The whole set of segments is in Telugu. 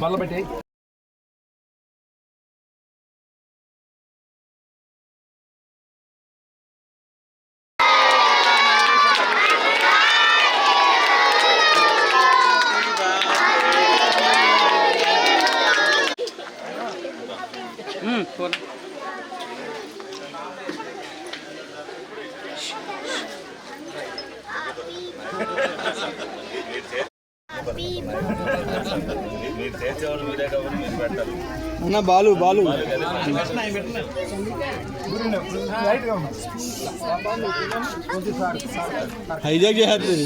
బల్ల పెట్టి మీరు చేసేవాళ్ళు మీరే కాబట్టి మీరు పెట్టాలి అన్న బాలు బాలు హైజాక్ చేస్తుంది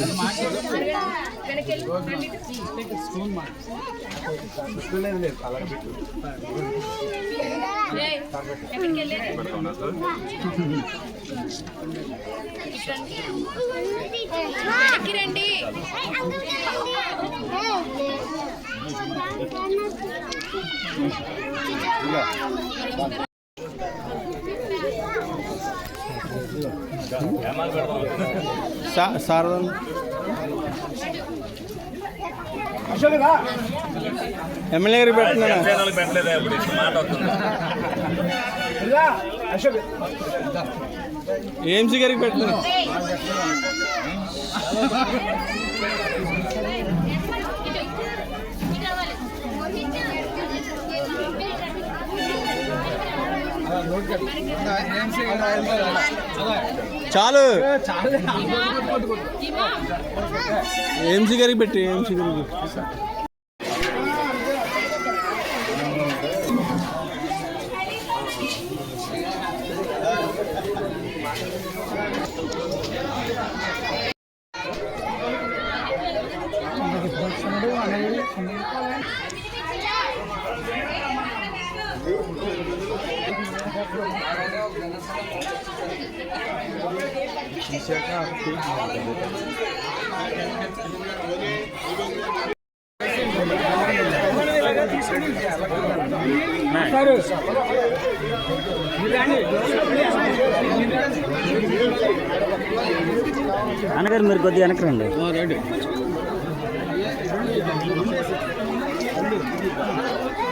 రండి శారదా ఎమ్మెల్యే గారికి వస్తుంది. ఏఎంసీ గారికి పెడుతున్నాను చాలు ఏఎంసీ గారికి పెట్టి ఏఎంసీ గారికి అనగారు మీరు కొద్దిగా అనకరండి రండి.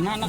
నేను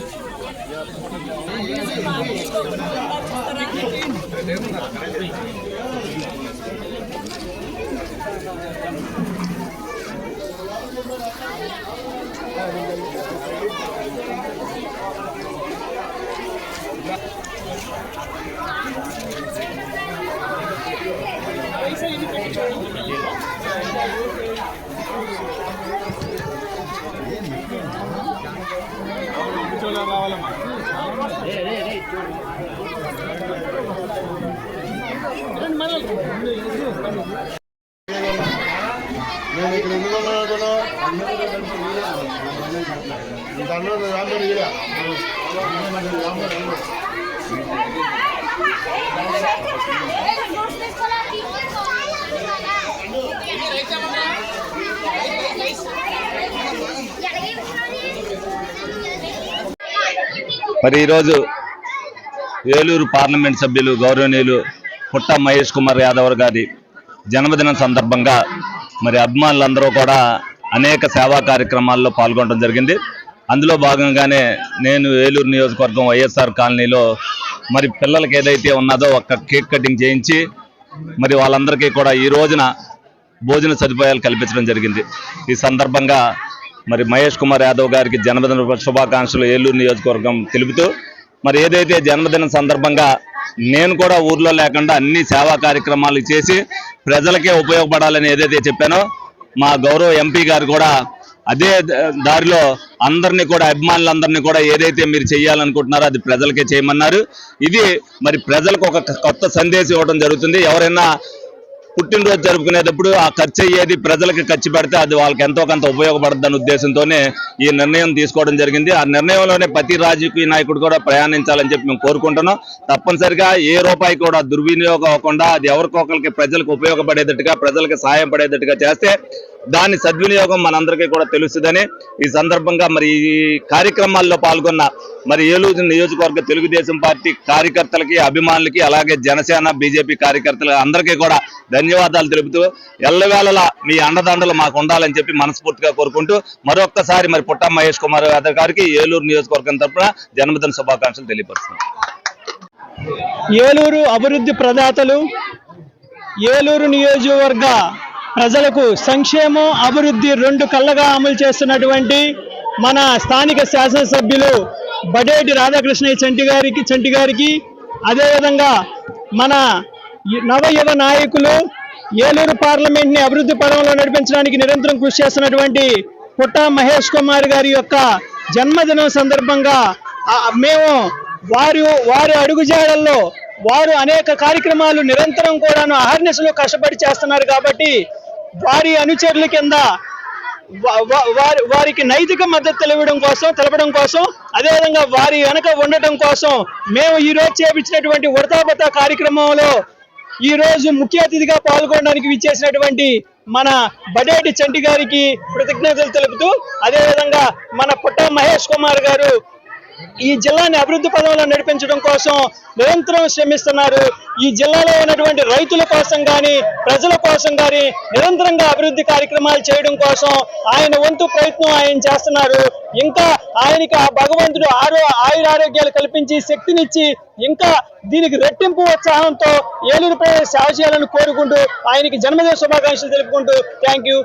మరి ఈరోజు ఏలూరు పార్లమెంట్ సభ్యులు గౌరవనీయులు పుట్ట మహేష్ కుమార్ యాదవ్ గారి జన్మదినం సందర్భంగా మరి అభిమానులందరూ కూడా అనేక సేవా కార్యక్రమాల్లో పాల్గొనడం జరిగింది. అందులో భాగంగానే నేను ఏలూరు నియోజకవర్గం వైఎస్ఆర్ కాలనీలో మరి పిల్లలకి ఏదైతే ఉన్నదో ఒక కేక్ కటింగ్ చేయించి మరి వాళ్ళందరికీ కూడా ఈ రోజున భోజన సదుపాయాలు కల్పించడం జరిగింది. ఈ సందర్భంగా మరి మహేష్ కుమార్ యాదవ్ గారికి జన్మదిన శుభాకాంక్షలు ఏలూరు నియోజకవర్గం తెలుపుతూ మరి ఏదైతే జన్మదిన సందర్భంగా నేను కూడా ఊర్లో లేకుండా అన్ని సేవా కార్యక్రమాలు చేసి ప్రజలకే ఉపయోగపడాలని ఏదైతే చెప్పానో మా గౌరవ ఎంపీ గారు కూడా అదే దారిలో అందరినీ కూడా అభిమానులందరినీ కూడా ఏదైతే మీరు చేయాలనుకుంటున్నారో అది ప్రజలకే చేయమన్నారు. ఇది మరి ప్రజలకు ఒక కొత్త సందేశం ఇవ్వడం జరుగుతుంది. ఎవరైనా పుట్టినరోజు జరుపుకునేటప్పుడు ఆ ఖర్చు అయ్యేది ప్రజలకు ఖర్చు పెడితే అది వాళ్ళకి ఎంతో కొంత ఉపయోగపడుతుందన్న ఉద్దేశంతోనే ఈ నిర్ణయం తీసుకోవడం జరిగింది. ఆ నిర్ణయంలోనే ప్రతి రాజకీయ నాయకుడు కూడా ప్రయాణించాలని చెప్పి మేము కోరుకుంటున్నాం. తప్పనిసరిగా ఏ రూపాయి కూడా దుర్వినియోగం అవ్వకుండా అది ఎవరికొకరికి ప్రజలకు ఉపయోగపడేటట్టుగా ప్రజలకు సాయం పడేటట్టుగా చేస్తే దాని సద్వినియోగం మనందరికీ కూడా తెలుస్తుందని ఈ సందర్భంగా మరి ఈ కార్యక్రమాల్లో పాల్గొన్న మరి ఏలూరు నియోజకవర్గ తెలుగుదేశం పార్టీ కార్యకర్తలకి అభిమానులకి అలాగే జనసేన బీజేపీ కార్యకర్తలు అందరికీ కూడా ధన్యవాదాలు తెలుపుతూ ఎల్లవేళలా మీ అండదండలు మాకు ఉండాలని చెప్పి మనస్ఫూర్తిగా కోరుకుంటూ మరొక్కసారి మరి పుట్ట మహేష్ కుమార్ యాదవ్ గారికి ఏలూరు నియోజకవర్గం తరఫున జన్మదిన శుభాకాంక్షలు తెలియపరుస్తున్నాం. ఏలూరు అభివృద్ధి ప్రదాతలు ఏలూరు నియోజకవర్గ ప్రజలకు సంక్షేమం అభివృద్ధి రెండు కళ్ళగా అమలు చేస్తున్నటువంటి మన స్థానిక శాసనసభ్యులు బడేటి రాధాకృష్ణయ్య చంటి గారికి చంటి గారికి అదేవిధంగా మన నవయువ నాయకులు ఏలూరు పార్లమెంట్ని అభివృద్ధి పదంలో నడిపించడానికి నిరంతరం కృషి చేస్తున్నటువంటి పుట్ట మహేష్ కుమార్ గారి యొక్క జన్మదినం సందర్భంగా మేము వారు వారి అడుగుజాడల్లో వారు అనేక కార్యక్రమాలు నిరంతరం కూడాను అహర్నిశలు కష్టపడి చేస్తున్నారు కాబట్టి వారి అనుచరుల కింద వారి వారికి నైతిక మద్దతు తెలియడం కోసం తెలపడం కోసం అదేవిధంగా వారి వెనక ఉండటం కోసం మేము ఈ రోజు చేపించినటువంటి ఉడతాబత కార్యక్రమంలో ఈ రోజు ముఖ్య అతిథిగా పాల్గొనడానికి విచ్చేసినటువంటి మన బడేటి చంటి గారికి కృతజ్ఞతలు తెలుపుతూ అదేవిధంగా మన పుట్ట మహేష్ కుమార్ గారు ఈ జిల్లాని అభివృద్ధి పదంలో నడిపించడం కోసం నిరంతరం శ్రమిస్తున్నారు. ఈ జిల్లాలో ఉన్నటువంటి రైతుల కోసం కానీ ప్రజల కోసం కానీ నిరంతరంగా అభివృద్ధి కార్యక్రమాలు చేయడం కోసం ఆయన వంతు ప్రయత్నం ఆయన చేస్తున్నారు. ఇంకా ఆయనకి ఆ భగవంతుడు ఆరో ఆయురారోగ్యాలు కల్పించి శక్తినిచ్చి ఇంకా దీనికి రెట్టింపు ఉత్సాహంతో ఏలూరు ప్రజలు సేవ చేయాలని కోరుకుంటూ ఆయనకి జన్మదిన శుభాకాంక్షలు తెలుపుకుంటూ థ్యాంక్ యూ